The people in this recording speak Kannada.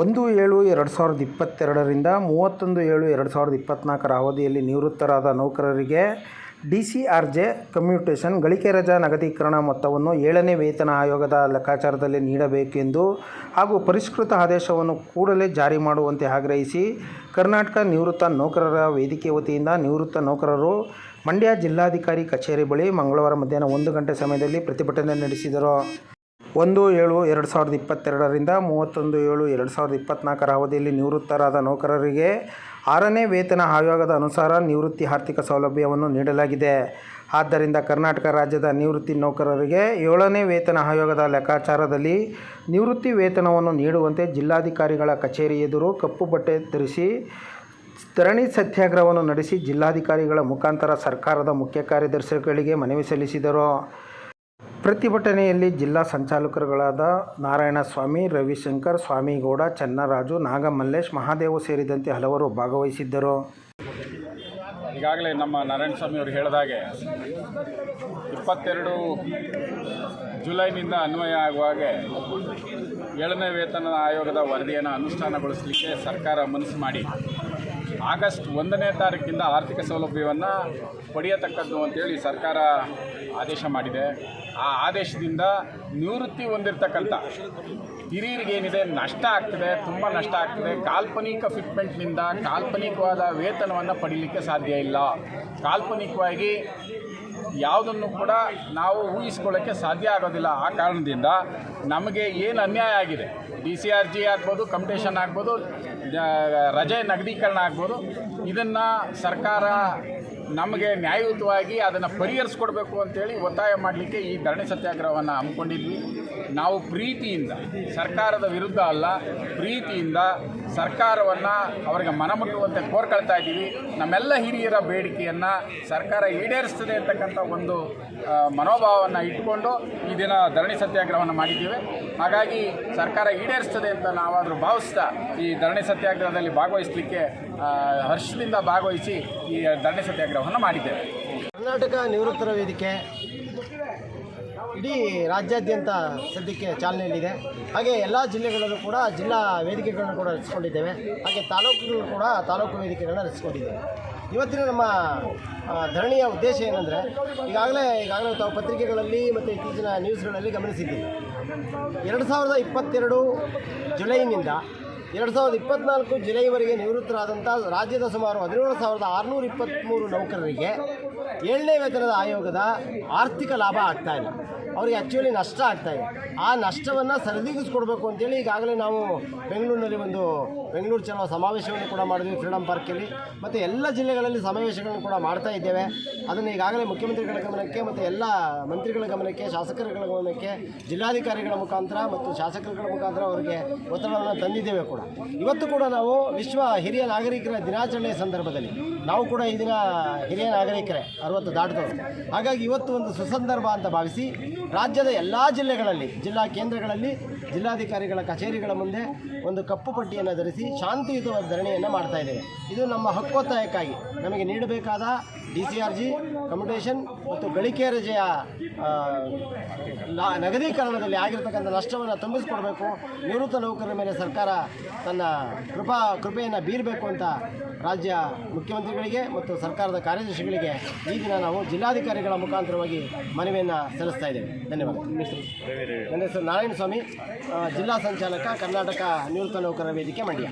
ಒಂದು ಏಳು ಎರಡು ಸಾವಿರದ ಇಪ್ಪತ್ತೆರಡರಿಂದ ಮೂವತ್ತೊಂದು ಏಳು ಎರಡು ಸಾವಿರದ ಇಪ್ಪತ್ತ್ನಾಲ್ಕರ ಅವಧಿಯಲ್ಲಿ ನಿವೃತ್ತರಾದ ನೌಕರರಿಗೆ D C R J commutation, ಗಳಿಕೆ ರಜಾ ನಗದೀಕರಣ ಮೊತ್ತವನ್ನು ಏಳನೇ ವೇತನ ಆಯೋಗದ ಲೆಕ್ಕಾಚಾರದಲ್ಲಿ ನೀಡಬೇಕೆಂದು ಹಾಗೂ ಪರಿಷ್ಕೃತ ಆದೇಶವನ್ನು ಕೂಡಲೇ ಜಾರಿ ಮಾಡುವಂತೆ ಆಗ್ರಹಿಸಿ ಕರ್ನಾಟಕ ನಿವೃತ್ತ ನೌಕರರ ವೇದಿಕೆ ವತಿಯಿಂದ ನಿವೃತ್ತ ನೌಕರರು ಮಂಡ್ಯ ಜಿಲ್ಲಾಧಿಕಾರಿ ಕಚೇರಿ ಬಳಿ ಮಂಗಳವಾರ ಮಧ್ಯಾಹ್ನ ಒಂದು ಗಂಟೆ ಸಮಯದಲ್ಲಿ ಪ್ರತಿಭಟನೆ ನಡೆಸಿದರು. ಒಂದು ಏಳು ಎರಡು ಸಾವಿರದ ಇಪ್ಪತ್ತೆರಡರಿಂದ ಮೂವತ್ತೊಂದು ಏಳು ಎರಡು ಸಾವಿರದ ಇಪ್ಪತ್ತ್ನಾಲ್ಕರ ಅವಧಿಯಲ್ಲಿ ನಿವೃತ್ತರಾದ ನೌಕರರಿಗೆ ಆರನೇ ವೇತನ ಆಯೋಗದ ಅನುಸಾರ ನಿವೃತ್ತಿ ಆರ್ಥಿಕ ಸೌಲಭ್ಯವನ್ನು ನೀಡಲಾಗಿದೆ. ಆದ್ದರಿಂದ ಕರ್ನಾಟಕ ರಾಜ್ಯದ ನಿವೃತ್ತಿ ನೌಕರರಿಗೆ ಏಳನೇ ವೇತನ ಆಯೋಗದ ಲೆಕ್ಕಾಚಾರದಲ್ಲಿ ನಿವೃತ್ತಿ ವೇತನವನ್ನು ನೀಡುವಂತೆ ಜಿಲ್ಲಾಧಿಕಾರಿಗಳ ಕಚೇರಿ ಎದುರು ಕಪ್ಪು ಬಟ್ಟೆ ಧರಿಸಿ ಧರಣಿ ಸತ್ಯಾಗ್ರಹವನ್ನು ನಡೆಸಿ ಜಿಲ್ಲಾಧಿಕಾರಿಗಳ ಮುಖಾಂತರ ಸರ್ಕಾರದ ಮುಖ್ಯ ಕಾರ್ಯದರ್ಶಿಗಳಿಗೆ ಮನವಿ ಸಲ್ಲಿಸಿದರು. ಪ್ರತಿಭಟನೆಯಲ್ಲಿ ಜಿಲ್ಲಾ ಸಂಚಾಲಕರುಗಳಾದ ನಾರಾಯಣಸ್ವಾಮಿ, ರವಿಶಂಕರ್, ಸ್ವಾಮಿಗೌಡ, ಚನ್ನರಾಜು, ನಾಗಮಲ್ಲೇಶ್, ಮಹಾದೇವು ಸೇರಿದಂತೆ ಹಲವರು ಭಾಗವಹಿಸಿದ್ದರು. ಈಗಾಗಲೇ ನಮ್ಮ ನಾರಾಯಣ ಸ್ವಾಮಿ ಅವರು ಹೇಳಿದಾಗೆ ಇಪ್ಪತ್ತೆರಡು ಜುಲೈನಿಂದ ಅನ್ವಯ ಆಗುವ ಹಾಗೆ ಏಳನೇ ವೇತನ ಆಯೋಗದ ವರದಿಯನ್ನು ಅನುಷ್ಠಾನಗೊಳಿಸಲಿಕ್ಕೆ ಸರ್ಕಾರ ಮನಸ್ಸು ಮಾಡಿ ಆಗಸ್ಟ್ ಒಂದನೇ ತಾರೀಕಿಂದ ಆರ್ಥಿಕ ಸೌಲಭ್ಯವನ್ನು ಪಡೆಯತಕ್ಕದ್ದು ಅಂತೇಳಿ ಸರ್ಕಾರ ಆದೇಶ ಮಾಡಿದೆ. ಆ ಆದೇಶದಿಂದ ನಿವೃತ್ತಿ ಹೊಂದಿರತಕ್ಕಂಥ ಹಿರಿಯರಿಗೆ ಏನಿದೆ ನಷ್ಟ ಆಗ್ತದೆ, ತುಂಬ ನಷ್ಟ ಆಗ್ತದೆ. ಕಾಲ್ಪನಿಕ ಫಿಟ್ಮೆಂಟ್ನಿಂದ ಕಾಲ್ಪನಿಕವಾದ ವೇತನವನ್ನು ಪಡೀಲಿಕ್ಕೆ ಸಾಧ್ಯ ಇಲ್ಲ. ಕಾಲ್ಪನಿಕವಾಗಿ ಯಾವುದನ್ನು ಕೂಡ ನಾವು ಊಹಿಸ್ಕೊಳ್ಳೋಕ್ಕೆ ಸಾಧ್ಯ ಆಗೋದಿಲ್ಲ. ಆ ಕಾರಣದಿಂದ ನಮಗೆ ಏನು ಅನ್ಯಾಯ ಆಗಿದೆ? ಡಿ ಸಿ ಆರ್ ಜಿ ಆಗ್ಬೋದು, ಕಂಪಿಟೇಷನ್ ಆಗ್ಬೋದು ರಜೆ ನಗದೀಕರಣ ಆಗ್ಬೋದು. ಇದನ್ನು ಸರ್ಕಾರ ನಮಗೆ ನ್ಯಾಯಯುತವಾಗಿ ಅದನ್ನು ಪರಿಹರಿಸ್ಕೊಡ್ಬೇಕು ಅಂತೇಳಿ ಒತ್ತಾಯ ಮಾಡಲಿಕ್ಕೆ ಈ ಧರಣಿ ಸತ್ಯಾಗ್ರಹವನ್ನು ಹಮ್ಮಿಕೊಂಡಿದ್ವಿ. ನಾವು ಪ್ರೀತಿಯಿಂದ, ಸರ್ಕಾರದ ವಿರುದ್ಧ ಅಲ್ಲ, ಪ್ರೀತಿಯಿಂದ ಸರ್ಕಾರವನ್ನು ಅವರಿಗೆ ಮನಮುಟ್ಟುವಂತೆ ಕೋರ್ಕೊಳ್ತಾ ಇದ್ದೀವಿ. ನಮ್ಮೆಲ್ಲ ಹಿರಿಯರ ಬೇಡಿಕೆಯನ್ನು ಸರ್ಕಾರ ಈಡೇರಿಸ್ತದೆ ಅಂತಕ್ಕಂಥ ಒಂದು ಮನೋಭಾವವನ್ನು ಇಟ್ಕೊಂಡು ಈ ದಿನ ಧರಣಿ ಸತ್ಯಾಗ್ರಹವನ್ನು ಮಾಡಿದ್ದೇವೆ. ಹಾಗಾಗಿ ಸರ್ಕಾರ ಈಡೇರಿಸ್ತದೆ ಅಂತ ನಾವಾದರೂ ಭಾವಿಸ್ತಾ ಈ ಧರಣಿ ಸತ್ಯಾಗ್ರಹದಲ್ಲಿ ಭಾಗವಹಿಸಲಿಕ್ಕೆ ಹರ್ಷದಿಂದ ಭಾಗವಹಿಸಿ ಈ ಧರಣಿ ಸತ್ಯಾಗ್ರಹವನ್ನು ಮಾಡಿದ್ದೇವೆ. ಕರ್ನಾಟಕ ನಿವೃತ್ತರ ವೇದಿಕೆ ಇಡೀ ರಾಜ್ಯಾದ್ಯಂತ ಸದ್ಯಕ್ಕೆ ಚಾಲನೆಯಲ್ಲಿದೆ. ಹಾಗೆ ಎಲ್ಲ ಜಿಲ್ಲೆಗಳಲ್ಲೂ ಕೂಡ ಜಿಲ್ಲಾ ವೇದಿಕೆಗಳನ್ನು ಕೂಡ ರಚಿಸಿಕೊಂಡಿದ್ದೇವೆ. ಹಾಗೆ ತಾಲೂಕುಗಳು ಕೂಡ ತಾಲೂಕು ವೇದಿಕೆಗಳನ್ನು ರಚಿಸಿಕೊಂಡಿದ್ದೇವೆ. ಇವತ್ತಿನ ನಮ್ಮ ಧರಣಿಯ ಉದ್ದೇಶ ಏನಂದರೆ, ಈಗಾಗಲೇ ಈಗಾಗಲೇ ತಾವು ಪತ್ರಿಕೆಗಳಲ್ಲಿ ಮತ್ತು ಇತ್ತೀಚಿನ ನ್ಯೂಸ್ಗಳಲ್ಲಿ ಗಮನಿಸಿದ್ದೀವಿ. ಎರಡು ಸಾವಿರದ ಇಪ್ಪತ್ತೆರಡು ಜುಲೈನಿಂದ ಎರಡು ಸಾವಿರದ ಇಪ್ಪತ್ನಾಲ್ಕು ಜುಲೈವರೆಗೆ ನಿವೃತ್ತರಾದಂಥ ರಾಜ್ಯದ ಸುಮಾರು ಹದಿನೇಳು ಸಾವಿರದ ಆರುನೂರ ಇಪ್ಪತ್ತ್ಮೂರು ನೌಕರರಿಗೆ ಏಳನೇ ವೇತನದ ಆಯೋಗದ ಆರ್ಥಿಕ ಲಾಭ ಆಗ್ತಾ ಇಲ್ಲ. ಅವರಿಗೆ ಆ್ಯಕ್ಚುಲಿ ನಷ್ಟ ಆಗ್ತಾ ಇದೆ. ಆ ನಷ್ಟವನ್ನು ಸರಿದೂಗಿಸ್ಕೊಡ್ಬೇಕು ಅಂತೇಳಿ ಈಗಾಗಲೇ ನಾವು ಬೆಂಗಳೂರಿನಲ್ಲಿ ಒಂದು ಬೆಂಗಳೂರು ಚಲೋ ಸಮಾವೇಶವನ್ನು ಕೂಡ ಮಾಡಿದ್ವಿ ಫ್ರೀಡಮ್ ಪಾರ್ಕಲ್ಲಿ ಮತ್ತು ಎಲ್ಲ ಜಿಲ್ಲೆಗಳಲ್ಲಿ ಸಮಾವೇಶಗಳನ್ನು ಕೂಡ ಮಾಡ್ತಾ ಇದ್ದೇವೆ. ಅದನ್ನು ಈಗಾಗಲೇ ಮುಖ್ಯಮಂತ್ರಿಗಳ ಗಮನಕ್ಕೆ ಮತ್ತು ಎಲ್ಲ ಮಂತ್ರಿಗಳ ಗಮನಕ್ಕೆ, ಶಾಸಕರುಗಳ ಗಮನಕ್ಕೆ, ಜಿಲ್ಲಾಧಿಕಾರಿಗಳ ಮುಖಾಂತರ ಮತ್ತು ಶಾಸಕರುಗಳ ಮುಖಾಂತರ ಅವರಿಗೆ ಒತ್ತಡವನ್ನು ತಂದಿದ್ದೇವೆ ಕೂಡ. ಇವತ್ತು ಕೂಡ ನಾವು ವಿಶ್ವ ಹಿರಿಯ ನಾಗರಿಕರ ದಿನಾಚರಣೆಯ ಸಂದರ್ಭದಲ್ಲಿ ನಾವು ಕೂಡ ಈ ದಿನ ಹಿರಿಯ ನಾಗರಿಕರೇ ಅರವತ್ತು ದಾಟಿದವರು ಹಾಗಾಗಿ ಇವತ್ತು ಒಂದು ಸುಸಂದರ್ಭ ಅಂತ ಭಾವಿಸಿ ರಾಜ್ಯದ ಎಲ್ಲ ಜಿಲ್ಲೆಗಳಲ್ಲಿ, ಜಿಲ್ಲಾ ಕೇಂದ್ರಗಳಲ್ಲಿ ಜಿಲ್ಲಾಧಿಕಾರಿಗಳ ಕಚೇರಿಗಳ ಮುಂದೆ ಒಂದು ಕಪ್ಪು ಪಟ್ಟಿಯನ್ನು ಧರಿಸಿ ಶಾಂತಿಯುತವಾದ ಧರಣಿಯನ್ನು ಮಾಡ್ತಾ ಇದ್ದೇವೆ. ಇದು ನಮ್ಮ ಹಕ್ಕೊತ್ತಾಯಕ್ಕಾಗಿ ನಮಗೆ ನೀಡಬೇಕಾದ D C R G commutation ಮತ್ತು ಗಳಿಕೆ ರಜೆಯ ನಗದೀಕರಣದಲ್ಲಿ ಆಗಿರ್ತಕ್ಕಂಥ ನಷ್ಟವನ್ನು ತುಂಬಿಸಿಕೊಡಬೇಕು. ನಿವೃತ್ತ ನೌಕರರ ಮೇಲೆ ಸರ್ಕಾರ ತನ್ನ ಕೃಪಾ, ಕೃಪೆಯನ್ನು ಬೀರಬೇಕು ಅಂತ ರಾಜ್ಯ ಮುಖ್ಯಮಂತ್ರಿಗಳಿಗೆ ಮತ್ತು ಸರ್ಕಾರದ ಕಾರ್ಯದರ್ಶಿಗಳಿಗೆ ಈ ದಿನ ನಾವು ಜಿಲ್ಲಾಧಿಕಾರಿಗಳ ಮುಖಾಂತರವಾಗಿ ಮನವಿಯನ್ನು ಸಲ್ಲಿಸ್ತಾ ಇದ್ದೇವೆ. ಧನ್ಯವಾದ. ನನ್ನ ಹೆಸರು ನಾರಾಯಣ ಸ್ವಾಮಿ ಜಿಲ್ಲಾ ಸಂಚಾಲಕ ಕರ್ನಾಟಕ ನಿವೃತ್ತ ನೌಕರರ ವೇದಿಕೆ ಮಂಡ್ಯ.